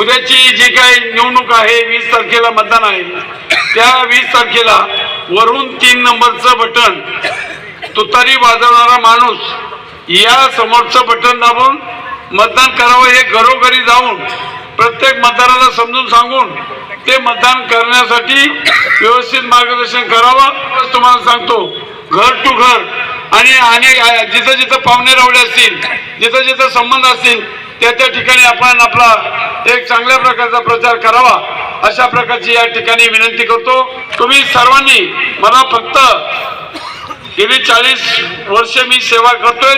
उद्याची जी काही निवडणूक आहे वीस तारखेला मतदान आहे. त्या वीस तारखेला वरून तीन नंबरचं बटन तुतारी वाजवणारा माणूस या समोरचं बटन दाबून मतदान करावं हे घरोघरी जाऊन प्रत्येक मतदाराला समजून सांगून ते मतदान करण्यासाठी व्यवस्थित मार्गदर्शन करावं तुम्हाला सांगतो. घर टू घर. आणि अनेक जिथं जिथं पाहुणे रावले असतील जिथं जिथं संबंध असतील त्या त्या ठिकाणी आपण आपला एक चांगल्या प्रकारचा प्रचार करावा अशा प्रकारची या ठिकाणी विनंती करतो. तुम्ही सर्वांनी मला फक्त गेली चाळीस वर्ष मी सेवा करतोय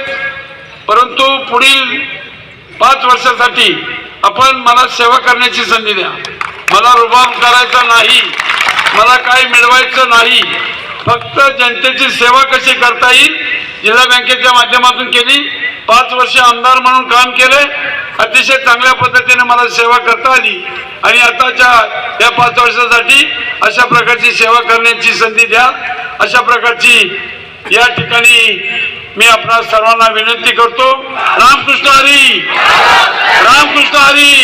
परंतु पुढील पाच वर्षासाठी आपण मला सेवा करण्याची संधी द्या. मला रुबाब करायचा नाही मला काही मिळवायचं नाही. फक्त जनतेची सेवा कशी करता येईल जिल्हा बँकेच्या माध्यमातून केली पाच वर्ष आमदार म्हणून काम केले. अतिशय चांगल्या पद्धतीने मला सेवा करता आली. आणि आताच्या या पाच वर्षासाठी अशा प्रकारची सेवा करण्याची संधी द्या. अशा प्रकारची या ठिकाणी मी आपणा सर्वांना विनंती करतो. रामकृष्ण हरी! रामकृष्ण हरी!